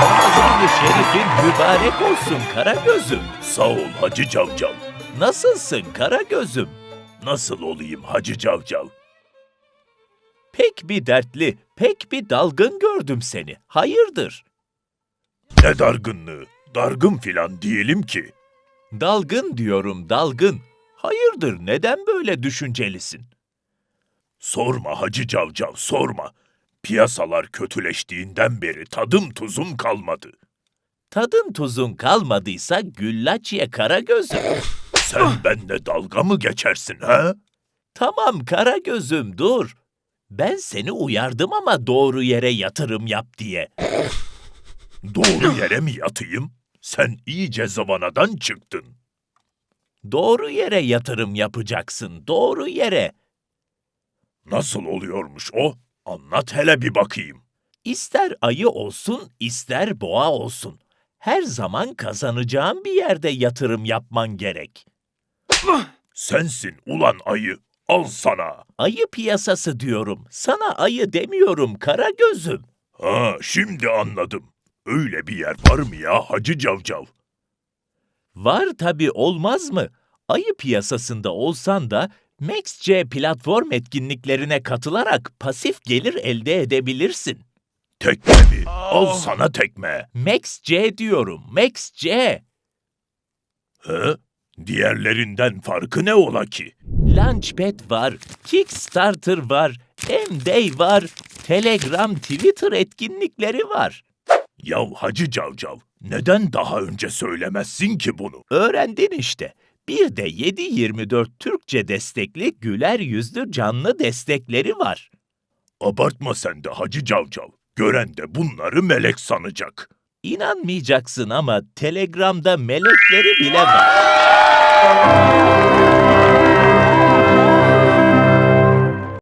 Ramazan-ı Şerif'in mübarek olsun kara gözüm. Sağ ol Hacı Cavcav. Nasılsın kara gözüm? Nasıl olayım Hacı Cavcav? Pek bir dertli, pek bir dalgın gördüm seni. Hayırdır? Ne dargınlığı? Dargın filan diyelim ki. Dalgın diyorum, dalgın. Hayırdır, neden böyle düşüncelisin? Sorma Hacı Cavcav sorma. Piyasalar kötüleştiğinden beri tadım tuzum kalmadı. Tadın tuzun kalmadıysa güllaç ye kara gözüm. Sen benimle dalga mı geçersin ha? Tamam kara gözüm dur. Ben seni uyardım ama doğru yere yatırım yap diye. Doğru yere mi yatayım? Sen iyice zavanadan çıktın. Doğru yere yatırım yapacaksın, doğru yere. Nasıl oluyormuş o? Anlat hele bir bakayım. İster ayı olsun, ister boğa olsun. Her zaman kazanacağın bir yerde yatırım yapman gerek. Sensin ulan ayı. Al sana. Ayı piyasası diyorum. Sana ayı demiyorum kara gözüm. Ha şimdi anladım. Öyle bir yer var mı ya Hacı Cavcav? Var tabii olmaz mı? Ayı piyasasında olsan da MaxC platform etkinliklerine katılarak pasif gelir elde edebilirsin. Tekme mi? Al sana tekme. MaxC diyorum, MaxC. He? Diğerlerinden farkı ne ola ki? Launchpad var, Kickstarter var, M-Day var, Telegram, Twitter etkinlikleri var. Yav Hacı Cavcav, neden daha önce söylemezsin ki bunu? Öğrendin işte. Bir de 7-24 Türkçe destekli güler yüzlü canlı destekleri var. Abartma sen de Hacı Cavcav. Gören de bunları melek sanacak. İnanmayacaksın ama Telegram'da melekleri bile var.